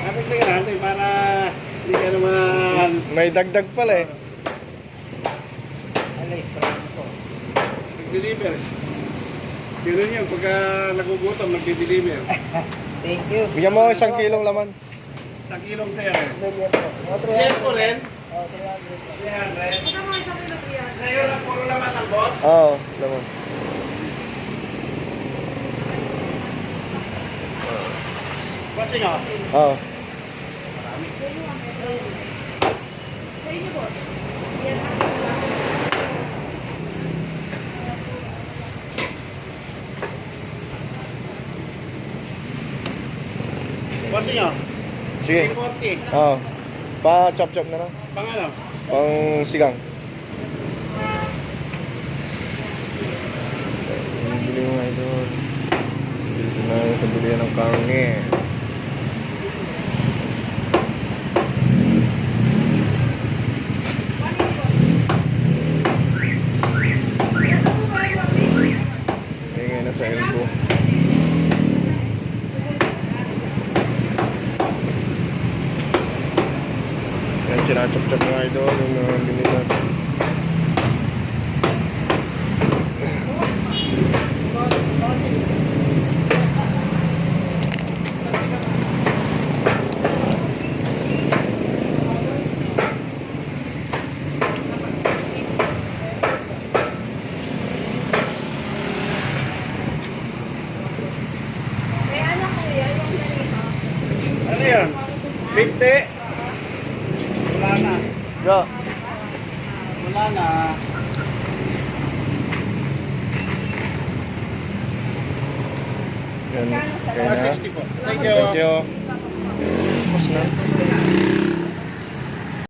konti. Natin tingnan natin para hindi ka naman... May dagdag pala eh. Nag-deliver. Ganun yun, pagka nagugutom, nag-deliver. Thank you. Bigyan mo isang kilong laman. Sa kilong sa'yo. Million po. Mga 300. Siyem ko rin. Oh, 300. 300. Ngayon lang puro laman ng boss. Oo, laman. Boss nyo. Oo. Boss nyo. Sige. 340. Oo. Pa-chop-chop na lang. Pang ano? Pang sigang. Bili mo nga ito. Dito na sa bilihan ng karne. Elbow. Yan, sinachop-chop nga ito. Yung binila. Ano yun? 50? Wala na. Go. Wala na. Yan. Kaya na. 160 po. Thank you. Thank you. Tapos na.